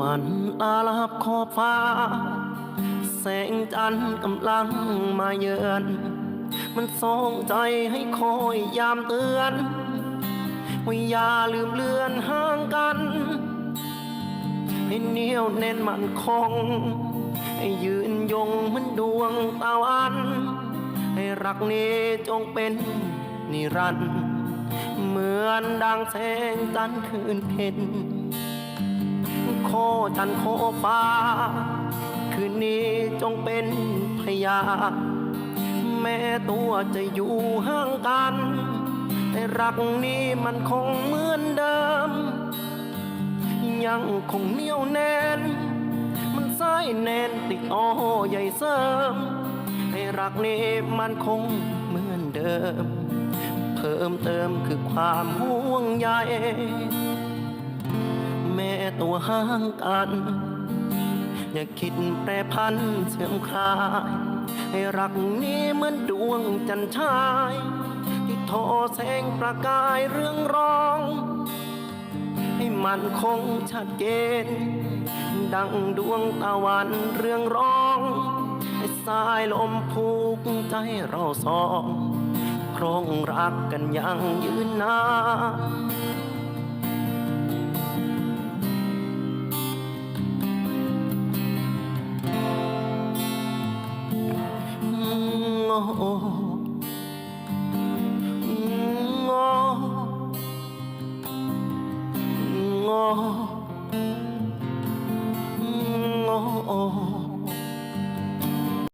วันตาลับขอบฟ้า แสงจันทร์กำลังมาเยือน มันส่งใจให้คอยยามเตือนว่าอย่าลืมเลือนห่างกัน ให้เหนียวแน่นมันคง ให้ยืนยงเหมันดวงตะวัน ให้รักนี้จงเป็นนิรันดร์เหมือนดังแสงจันทร์คืนเพ็ญ จันโคฟ้า คืนนี้จงเป็นพยา แม้ตัวจะอยู่ห่างกัน แต่รักนี้มันคงเหมือนเดิม ยังคงเหนียวแน่น มันสายแน่นติดอ้อใหญ่เสริมให้รักนี้มันคงเหมือนเดิม เพิ่มเติมคือความห่วงใย ตัวห่างกัน อย่าคิดแปรพันเสื่อมคลาย ให้รักนี้เหมือนดวงจันทราย ที่ทอแสงประกายเรื่องร้อง ให้มันคงชัดเจน ดังดวงตะวันเรื่องร้องให้สายลมผูกใจเราสอง ครองรักกันย่งยืนนาน oh, oh, oh, oh.